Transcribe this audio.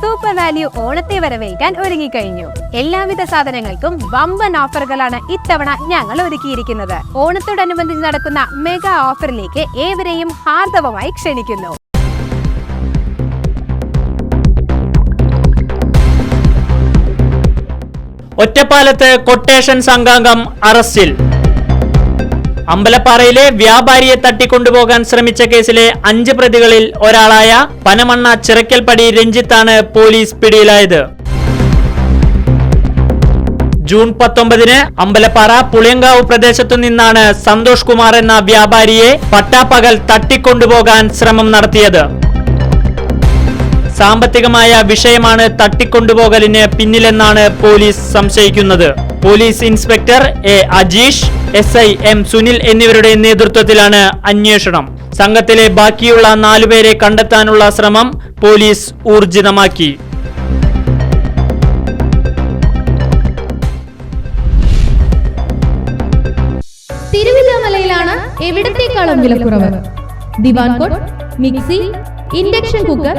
Super value ഓണത്തെ വരവേൽക്കാൻ ഒരുങ്ങിക്കഴിഞ്ഞു. എല്ലാവിധ സാധനങ്ങൾക്കും വമ്പൻ ഓഫറുകളാണ് ഇത്തവണ ഞങ്ങൾ ഒരുക്കിയിരിക്കുന്നത്. ഓണത്തോടനുബന്ധിച്ച് നടക്കുന്ന മെഗാ ഓഫറിലേക്ക് ഏവരെയും ഹാർദവമായി ക്ഷണിക്കുന്നു. ഒറ്റപ്പാലത്ത് കൊട്ടേഷൻ സംഘാംഗം അറസ്റ്റിൽ. അമ്പലപ്പാറയിലെ വ്യാപാരിയെ തട്ടിക്കൊണ്ടുപോകാൻ ശ്രമിച്ച കേസിലെ അഞ്ച് പ്രതികളിൽ ഒരാളായ പനമണ്ണ ചിറക്കൽപ്പടി രഞ്ജിത്താണ് പോലീസ് പിടിയിലായത്. ജൂൺ പത്തൊമ്പതിന് അമ്പലപ്പാറ പുളിയങ്കാവ് പ്രദേശത്തു നിന്നാണ് സന്തോഷ് കുമാർ എന്ന വ്യാപാരിയെ പട്ടാപ്പകൽ തട്ടിക്കൊണ്ടുപോകാൻ ശ്രമം നടത്തിയത്. സാമ്പത്തികമായ വിഷയമാണ് തട്ടിക്കൊണ്ടുപോകലിന് പിന്നിലെന്നാണ് പോലീസ് സംശയിക്കുന്നത്. Police inspector A Ajeesh S I M Sunil എന്നിവരുടെ നേതൃത്വത്തിലാണ് അന്വേഷണം. സംഘത്തിലെ ബാക്കിയുള്ള നാലുപേരെ കണ്ടെത്താനുള്ള ശ്രമം പോലീസ് ഊർജിതമാക്കി. തിരുവില്ലാമലയിലാണ് എവിടത്തേക്കാളും വിലക്കുറവ് divan cot mixie induction cooker